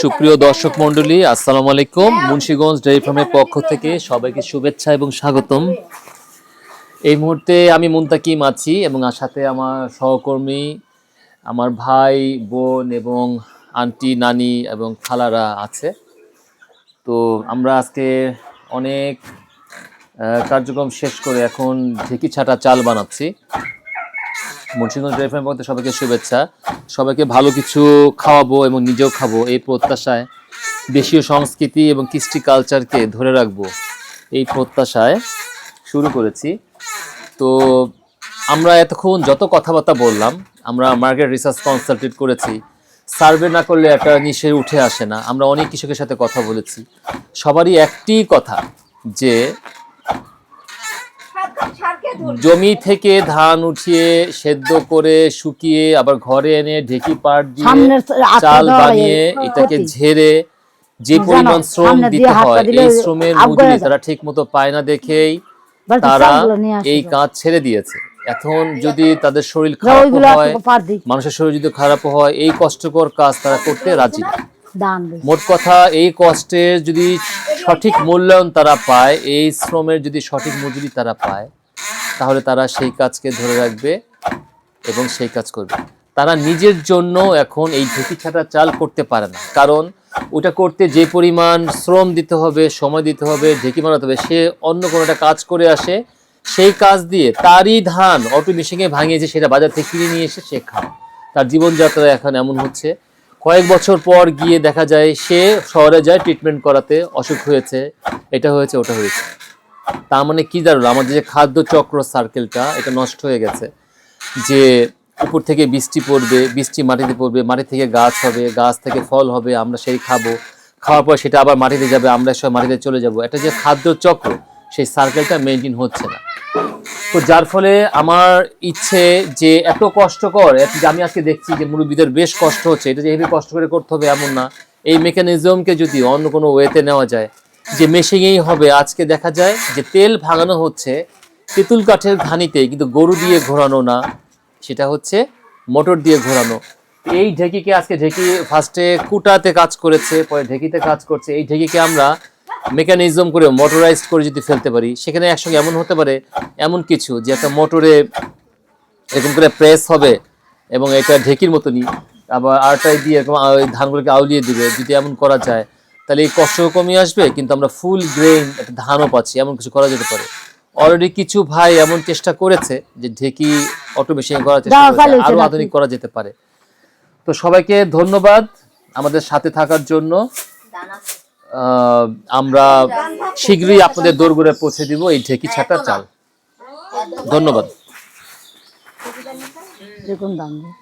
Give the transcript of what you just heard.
সুপ্রিয় দর্শক মণ্ডলী, আসসালামু আলাইকুম। মুন্সিগঞ্জ ডেয়ারি ফার্মের পক্ষ থেকে সবাইকে শুভেচ্ছা এবং স্বাগতম। এই মুহূর্তে আমি মুন্তাকিম আছি এবং সাথে আমার সহকর্মী, আমার ভাই, বোন এবং আন্টি, নানি এবং খালারা আছে। তো আমরা আজকে অনেক কার্যক্রম শেষ করে এখন ঢেকি ছাটা চাল বানাচ্ছি। মুন্সিগঞ্জ ডেয়ারি ফার্মের পক্ষ থেকে সবাইকে শুভেচ্ছা। সবাইকে ভালো কিছু খাওয়াবো এবং নিজেও খাব এই প্রত্যাশায় দেশীয় সংস্কৃতি এবং কৃষ্টি কালচারকে ধরে রাখব এই প্রত্যাশায় শুরু করেছি। তো আমরা এতক্ষণ যত কথাবার্তা বললাম, আমরা মার্কেট রিসার্চ কনসালটেট করেছি। সার্ভে না করলে একটা নিশ্চয়ই উঠে আসে না। আমরা অনেক কৃষকের সাথে কথা বলেছি। সবারই একটি কথা যে জমি থেকে ধান উঠিয়ে সেদ্ধ করে শুকিয়ে আবার ঘরে এনে ঢেকি পাট দিয়ে চাল বানিয়ে এটাকে ঝেড়ে যে পরিমাণ শ্রম দিতে হয় এই শ্রমের মজুরি তারা ঠিক মতো পায় না দেখেই তারা এই কাজ ছেড়ে দিয়েছে। এখন যদি তাদের শরীর খারাপ হয় মানুষের শরীর যদি খারাপ হয় এই কষ্টকর কাজ তারা করতে রাজি না। মোট কথা এই কষ্টের যদি সঠিক মূল্যায়ন তারা পায় এই শ্রমের যদি সঠিক মজুরি তারা পায় তাহলে তারা সেই কাজকে ধরে রাখবে এবং সেই কাজ করবে। তারা নিজের জন্য এখন এই ঢেকি ছাটা চাল করতে পারে না। কারণ ওটা করতে যে পরিমাণ শ্রম দিতে হবে, সময় দিতে হবে, ঢেকি মারাতে হবে, সে অন্য কোনো একটা কাজ করে আসে, সেই কাজ দিয়ে তারই ধান অটো মেশিনে ভাঙিয়েছে, সেটা বাজার থেকে কিনে নিয়ে এসে সে খায়। তার জীবনযাত্রা এখন এমন হচ্ছে, কয়েক বছর পর গিয়ে দেখা যায় সে শহরে যায় ট্রিটমেন্ট করাতে, অসুখ হয়েছে, এটা হয়েছে, ওটা হয়েছে। তার মানে কি দাঁড়াল আমাদের যে খাদ্য চক্র সার্কেলটা এটা নষ্ট হয়ে গেছে। যে উপর থেকে বৃষ্টি পড়বে, বৃষ্টি মাটিতে পড়বে, মাটি থেকে গাছ হবে, গাছ থেকে ফল হবে, আমরা সেই খাব। খাওয়ার পর সেটা আবার মাটিতে যাবে, আমরা সব মাটিতে চলে যাব। এটা যে খাদ্য চক্র, সেই সার্কেলটা মেনটেন হচ্ছে না। তো যার ফলে আমার ইচ্ছে যে এত কষ্টকর আমি আজকে দেখছি যে মুরব্বীদের বেশ কষ্ট হচ্ছে, এটা যে কষ্ট করে করতে হবে এমন না। এই মেকানিজমকে যদি অন্য কোনো ওয়েতে নেওয়া যায় যে মেশিনেই হবে, আজকে দেখা যায় যে তেল ভাঙানো হচ্ছে, তেঁতুল কাঠের ঘানিতে, কিন্তু গরু দিয়ে ঘোরানো না, সেটা হচ্ছে মোটর দিয়ে ঘোরানো। এই ঢেকিকে আজকে ঢেকি ফার্স্টে কুটাতে কাজ করেছে, পরে ঢেকিতে কাজ করছে। এই ঢেকিকে আমরা মেকানিজম করে মোটরাইজড করে যদি ফেলতে পারি, সেখানে একসঙ্গে এমন হতে পারে, এমন কিছু যে একটা মোটরে এরকম করে প্রেস হবে এবং এটা ঢেকির মতনই, আবার আরটাই দিয়ে এরকম ধানগুলোকে আউলিয়ে দিবে, যদি এমন করা যায়। তাহলে এই কষ্ট কমিয়ে আসবে কিন্তু আমরা ফুল গ্রেইন একটা ধানও পাচ্ছি এমন কিছু করা যেতে পারে। অলরেডি কিছু ভাই এমন চেষ্টা করেছে যে ঢেকি অটোমেশন করার চেষ্টা করেছে আরও আধুনিক করা যেতে পারে। তো সবাইকে ধন্যবাদ আমাদের সাথে থাকার জন্য। আহ, আমরা শীঘ্রই আপনাদের দোরগোড়ে পৌঁছে দিব এই ঢেকি ছাটা চাল। ধন্যবাদ। দেখুন দান দিই